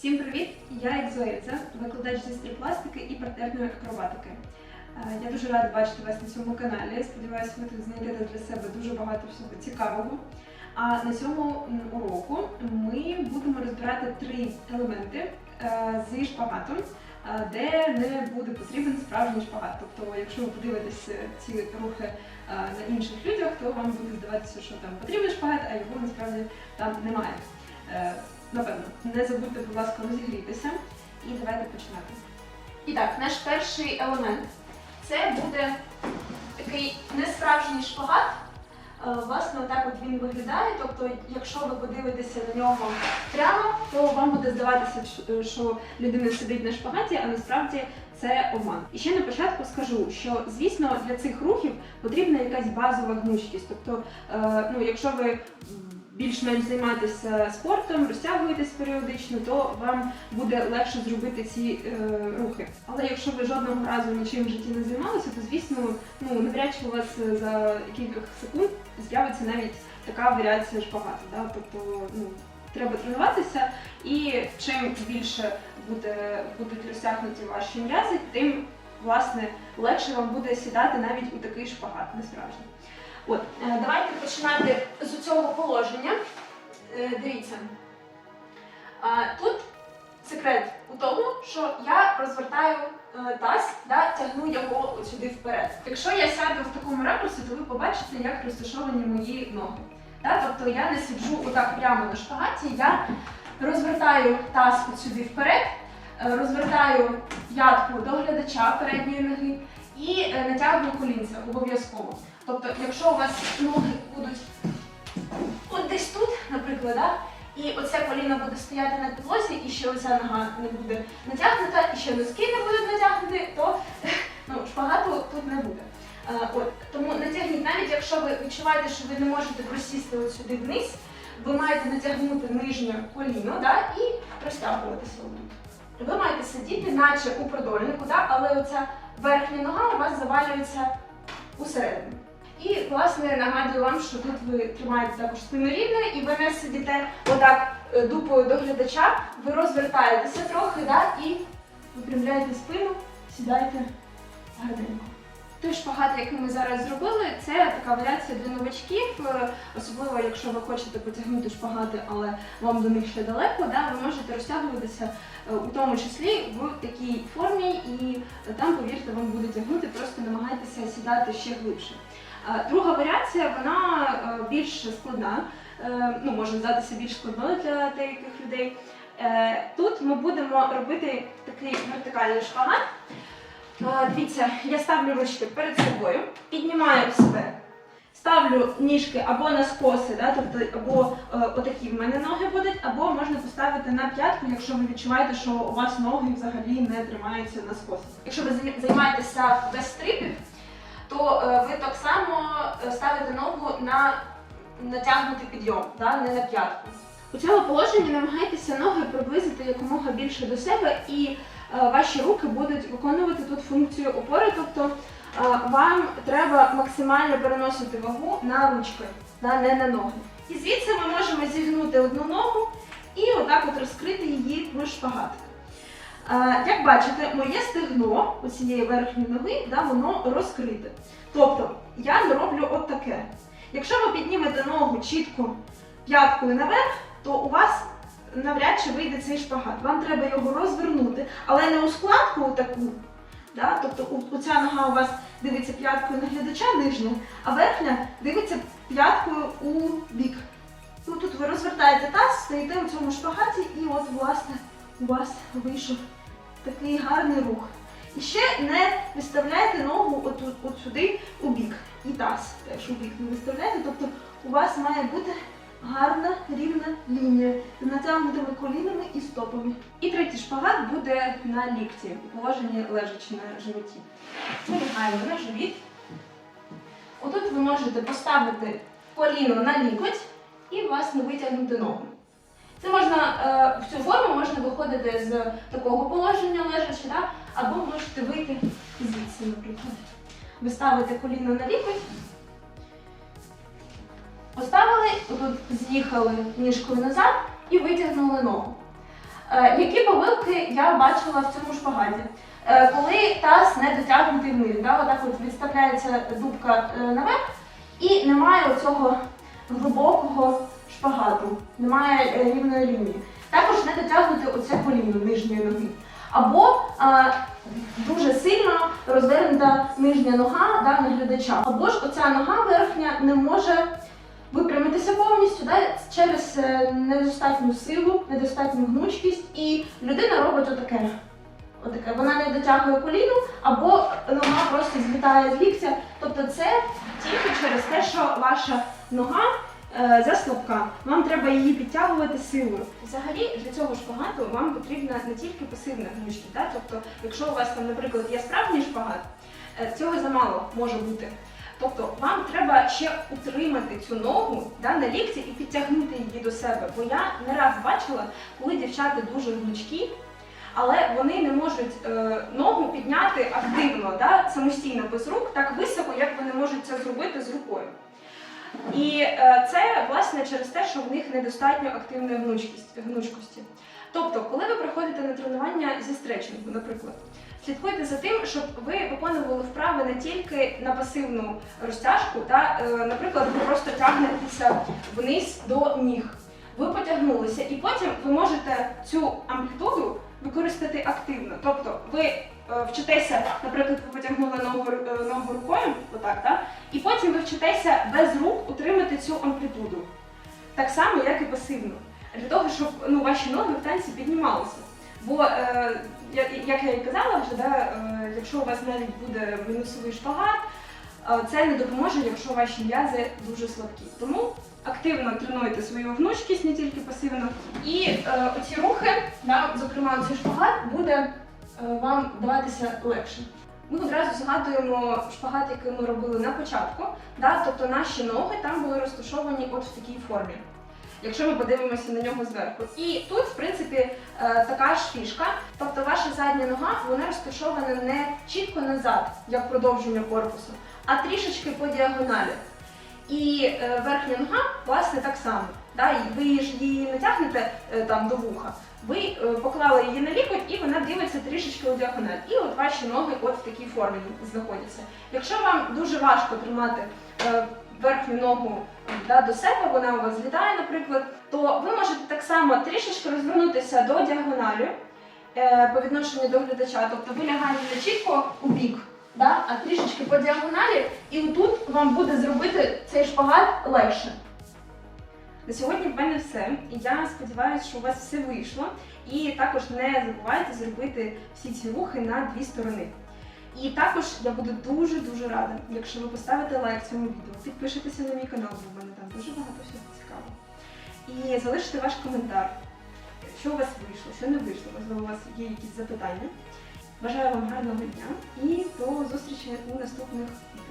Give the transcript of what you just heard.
Всім привіт! Я Екзоїця, викладач зі стріпластики і партерної акробатики. Е, Я дуже рада бачити вас на цьому каналі. Сподіваюся, ви тут знайдете для себе дуже багато всього цікавого. А на цьому уроку ми будемо розбирати три елементи е, зі шпагатом, е, де не буде потрібен справжній шпагат. Тобто, якщо ви подивитесь ці рухи на інших людях, то вам буде здаватися, що там потрібен шпагат, а його насправді там немає. Е, Напевно, не забудьте, будь ласка, розігрітися. І давайте починати. І так, наш перший елемент це буде такий несправжній шпагат. Е, Власне, отак от він виглядає. Тобто, якщо ви подивитеся на нього прямо, то вам буде здаватися, що- що людина сидить на шпагаті, а насправді це обман. І ще на початку скажу, що звісно для цих рухів потрібна якась базова гнучкість. Тобто, е, ну, якщо ви більш-менш займаєтеся спортом, розтягуєтесь періодично, то вам буде легше зробити ці е, рухи. Але якщо ви жодного разу нічим в житті не займалися, то звісно, ну навряд чи у вас е, за кілька секунд з'явиться навіть така варіація шпагату. Да? Тобто, ну треба тренуватися, і чим більше буде, будуть розтягнуті ваші м'язи, тим власне легше вам буде сідати навіть у такий шпагат, несправжній. От, е, давайте починати з цього положення. Е, Дивіться. Тут секрет у тому, що я розвертаю е, таз, да, тягну його сюди вперед. Якщо я сяду в такому ракурсі, то ви побачите, як розташовані мої ноги. Да? Тобто я не сиджу отак прямо на шпагаті, я розвертаю таз сюди вперед, розвертаю п'ятку до глядача передньої ноги і е, натягую колінця обов'язково. Тобто, якщо у вас ноги будуть от десь тут, наприклад, да, і оце коліно буде стояти на підлозі, і ще оця нога не буде натягнута, і ще носки не будуть натягнуті, то ну, шпагату тут не буде. Е, от, тому натягніть, навіть якщо ви відчуваєте, що ви не можете просісти от сюди вниз, ви маєте натягнути нижнє коліно да, і розтягуватися отут. Ви маєте сидіти, наче у продольнику, да, але оця верхня нога у вас завалюється усередину. І, власне, нагадую вам, що тут ви тримаєте також спину рівно, і ви не сидите отак е, дупою до глядача, ви розвертаєтеся трохи, да, і випрямляєте спину, сідаєте гарненько. Той шпагат, який ми зараз зробили, це така варіація для новачків, е, особливо якщо ви хочете потягнути шпагати, але вам до них ще далеко, да, ви можете розтягуватися е, у тому числі в такій формі, і там, повірте, вам буде тягнути, просто намагайтеся сідати ще глибше. Друга варіація, вона е, більш складна, е, ну, може здатися більш складною для деяких людей. Е, Тут ми будемо робити такий вертикальний шпагат. Дивіться, я ставлю ручки перед собою, піднімаю себе, ставлю ніжки або на скоси, да, тобто або е, отакі в мене ноги будуть, або можна поставити на п'ятку, якщо ви відчуваєте, що у вас ноги взагалі не тримаються на скосах. Якщо ви займаєтеся без стрипів, то е, ви так само е, ставите ногу на натягнутий підйом, да, не на п'ятку. У цьому положенні намагайтеся ноги приблизити якомога більше до себе, і е, ваші руки будуть виконувати тут функцію опори, тобто е, вам треба максимально переносити вагу на ручки, не на ноги. І звідси ми можемо зігнути одну ногу і отак от розкрити її в шпагат. Е, Як бачите, моє стегно у цієї верхньої ноги, да, воно розкрите. Тобто я роблю от таке. Якщо ви піднімете ногу чітко п'яткою наверх, то у вас навряд чи вийде цей шпагат. Вам треба його розвернути, але не у складку таку. Да? Тобто у- нога у вас дивиться п'яткою на глядача нижня, а верхня дивиться п'яткою у бік. Ну, тут ви розвертаєте таз, стоїте у цьому шпагаті, і от, власне, у вас вийшов такий гарний рух. І ще не виставляйте ногу от, от сюди у бік. І таз теж у бік не виставляйте. Тобто у вас має бути гарна рівна лінія з натягнутими колінами і стопами. І третій шпагат буде на лікті, у положенні лежачи на животі. Ми на живіт. Отут ви можете поставити коліно на лікоть і, власне, витягнути ногу. Це можна е, в цю форму можна виходити з такого положення лежачи, або можете вийти звідси, наприклад. Ви ставите коліно на лікоть, поставили, тут з'їхали ніжкою назад і витягнули ногу. Е, Які помилки я бачила в цьому шпагаті? Е, Коли таз не дотягнутий вниз, да, отак от відставляється дубка е, наверх і немає оцього глибокого шпагату, немає рівної лінії. Також не дотягнути оце коліно нижньої ноги. Або а, дуже сильно розвернута нижня нога да, наглядача. Або ж оця нога верхня не може випрямитися повністю да, через е, недостатню силу, недостатню гнучкість, і людина робить отаке. Отаке. Вона не дотягує коліну, або нога просто злітає з ліктя. Тобто це тільки через те, що ваша нога е, заслабка. Вам треба її підтягувати силою. Взагалі для цього шпагату вам потрібна не тільки пасивна гнучкість. Да? Тобто, якщо у вас там, наприклад, є справжній шпагат, е, цього замало може бути. Тобто вам треба ще утримати цю ногу да, на лікті і підтягнути її до себе. Бо я не раз бачила, коли дівчата дуже гнучкі, але вони не можуть е, ногу підняти активно, да, самостійно без рук, так високо, як вони можуть це зробити з рукою. І е, це власне через те, що в них недостатньо активної гнучкості. Тобто, коли ви приходите на тренування зі стретчингу, наприклад, слідкуйте за тим, щоб ви виконували вправи не тільки на пасивну розтяжку, та, е, наприклад, ви просто тягнетеся вниз до ніг. Ви потягнулися, і потім ви можете цю амплітуду використати активно. Тобто ви е, вчитеся, наприклад, ви потягнули ногу, е, ногу рукою, отак, так? і потім ви вчитеся без рук утримати цю амплітуду. Так само, як і пасивно. Для того, щоб ну, ваші ноги в танці піднімалися. Бо, е, як я і казала вже, да, е, якщо у вас навіть буде мінусовий шпагат, е, це не допоможе, якщо ваші м'язи дуже слабкі. Тому активно тренуйте свою гнучкість, не тільки пасивно. І е, оці рухи, да, зокрема цей шпагат, буде вам даватися легше. Ми одразу згадуємо шпагат, який ми робили на початку. Да, тобто наші ноги там були розташовані от в такій формі. Якщо ми подивимося на нього зверху. І тут, в принципі, е, така ж фішка. Тобто ваша задня нога вона розташована не чітко назад, як продовження корпусу, а трішечки по діагоналі. І е, верхня нога, власне, так само. Да? Ви ж її не тягнете е, там до вуха. Ви поклали її на лікоть і вона дивиться трішечки у діагональ. І от ваші ноги от в такій формі знаходяться. Якщо вам дуже важко тримати верхню ногу да, до себе, вона у вас злітає, наприклад, то ви можете так само трішечки розвернутися до діагоналі е, по відношенню до глядача. Тобто ви лягаєте не чітко у бік, да, а трішечки по діагоналі, і отут вам буде зробити цей шпагат легше. На сьогодні в мене все. І я сподіваюся, що у вас все вийшло. І також не забувайте зробити всі ці рухи на дві сторони. І також я буду дуже-дуже рада, якщо ви поставите лайк цьому відео, підпишетеся на мій канал, бо в мене там дуже багато всього цікавого. І залишите ваш коментар, що у вас вийшло, що не вийшло, можливо, у вас є якісь запитання. Бажаю вам гарного дня і до зустрічі у наступних відео.